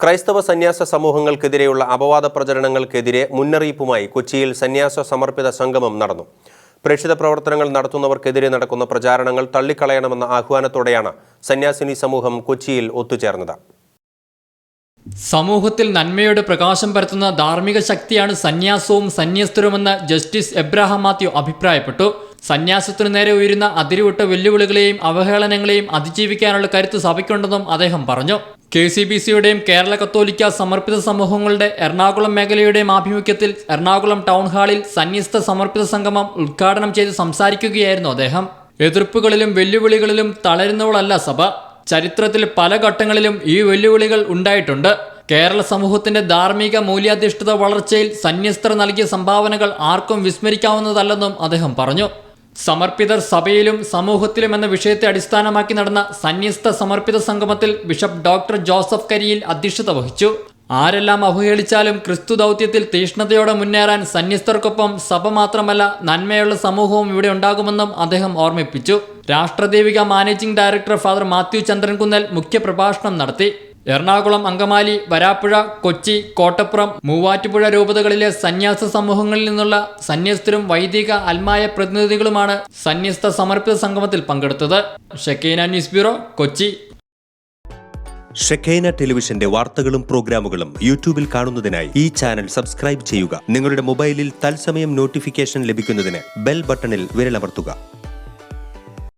ക്രൈസ്തവ സന്യാസ സമൂഹങ്ങൾക്കെതിരെയുള്ള അപവാദ പ്രചരണങ്ങൾക്കെതിരെ മുന്നറിയിപ്പുമായി കൊച്ചിയിൽ സന്യാസ സമർപ്പിത സംഗമം നടന്നു. പ്രേക്ഷിത പ്രവർത്തനങ്ങൾ നടത്തുന്നവർക്കെതിരെ നടക്കുന്ന പ്രചാരണങ്ങൾ തള്ളിക്കളയണമെന്ന ആഹ്വാനത്തോടെയാണ് സന്യാസിനി സമൂഹം കൊച്ചിയിൽ ഒത്തുചേർന്നത്. സമൂഹത്തിൽ നന്മയുടെ പ്രകാശം പരത്തുന്ന ധാർമ്മിക ശക്തിയാണ് സന്യാസവും സന്യസ്തരുമെന്ന് ജസ്റ്റിസ് എബ്രഹാം മാത്യു അഭിപ്രായപ്പെട്ടു. സന്യാസത്തിനു നേരെ ഉയരുന്ന അതിരുവിട്ട വെല്ലുവിളികളെയും അവഹേളനങ്ങളെയും അതിജീവിക്കാനുള്ള കരുത്ത് സഭയ്ക്കുണ്ടെന്നും അദ്ദേഹം പറഞ്ഞു. കെ സി ബി സിയുടെയും കേരള കത്തോലിക്ക സമർപ്പിത സമൂഹങ്ങളുടെ എറണാകുളം മേഖലയുടെയും ആഭിമുഖ്യത്തിൽ എറണാകുളം ടൗൺ ഹാളിൽ സന്യസ്ത സമർപ്പിത സംഗമം ഉദ്ഘാടനം ചെയ്ത് സംസാരിക്കുകയായിരുന്നു അദ്ദേഹം. എതിർപ്പുകളിലും വെല്ലുവിളികളിലും തളരുന്നവളല്ല സഭ. ചരിത്രത്തിൽ പല ഘട്ടങ്ങളിലും ഈ വെല്ലുവിളികൾ ഉണ്ടായിട്ടുണ്ട്. കേരള സമൂഹത്തിന്റെ ധാർമ്മിക മൂല്യാധിഷ്ഠിത വളർച്ചയിൽ സന്യസ്തർ നൽകിയ സംഭാവനകൾ ആർക്കും വിസ്മരിക്കാവുന്നതല്ലെന്നും അദ്ദേഹം പറഞ്ഞു. സമർപ്പിതർ സഭയിലും സമൂഹത്തിലും എന്ന വിഷയത്തെ അടിസ്ഥാനമാക്കി നടന്ന സന്യസ്ത സമർപ്പിത സംഗമത്തിൽ ബിഷപ്പ് ഡോക്ടർ ജോസഫ് കരിയിൽ അധ്യക്ഷത വഹിച്ചു. ആരെല്ലാം അവഹേളിച്ചാലും ക്രിസ്തു ദൗത്യത്തിൽ തീഷ്ണതയോടെ മുന്നേറാൻ സന്യസ്തർക്കൊപ്പം സഭ മാത്രമല്ല നന്മയുള്ള സമൂഹവും ഇവിടെ ഉണ്ടാകുമെന്നും അദ്ദേഹം ഓർമ്മിപ്പിച്ചു. രാഷ്ട്രദേവിക managing director father Mathew Chandrankunnel മുഖ്യപ്രഭാഷണം നടത്തി. എറണാകുളം അങ്കമാലി വരാപ്പുഴ കൊച്ചി കോട്ടപ്പുറം മൂവാറ്റുപുഴ രൂപതകളിലെ സന്യാസ സമൂഹങ്ങളിൽ നിന്നുള്ള സന്യസ്തരും വൈദിക അൽമായ പ്രതിനിധികളുമാണ് സന്യസ്ത സമർപ്പിത സംഗമത്തിൽ പങ്കെടുത്തത്. Shekinah news bureau Kochi. Shekinah ടെലിവിഷന്റെ വാർത്തകളും പ്രോഗ്രാമുകളും യൂട്യൂബിൽ കാണുന്നതിനായി ഈ ചാനൽ സബ്സ്ക്രൈബ് ചെയ്യുക. നിങ്ങളുടെ മൊബൈലിൽ തത്സമയം നോട്ടിഫിക്കേഷൻ ലഭിക്കുന്നതിന് ബെൽ ബട്ടണിൽ വിരലമർത്തുക.